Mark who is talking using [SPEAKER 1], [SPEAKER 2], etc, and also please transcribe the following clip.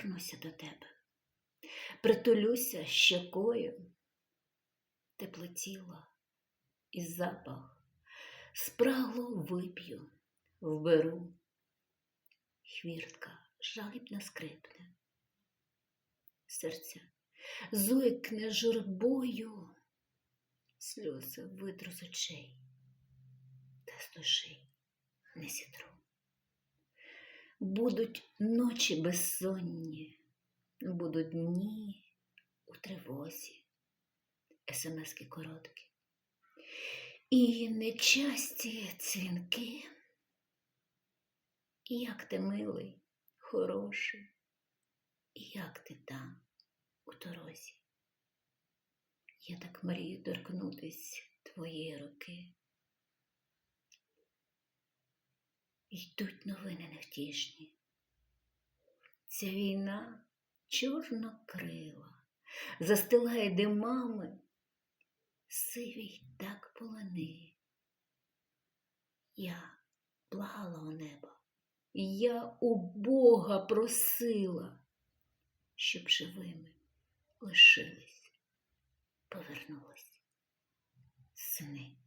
[SPEAKER 1] повернуся до тебе, притулюся щекою, тепле тіло і запах, спрагло вип'ю, вберу, хвіртка жалібно скрипне, серця зойкне журбою, сльози витру з очей, та з душі не сітру. Будуть ночі безсонні, будуть дні у тривозі, смски короткі. І нечасті дзвінки. Як ти милий, хороший, як ти там у дорозі. Я так мрію торкнутись твоєї руки. Йдуть новини невтішні. Ця війна чорнокрила, застилає димами, сивій так полони. Я благала у неба, я у Бога просила, щоб живими лишились, повернулись сини.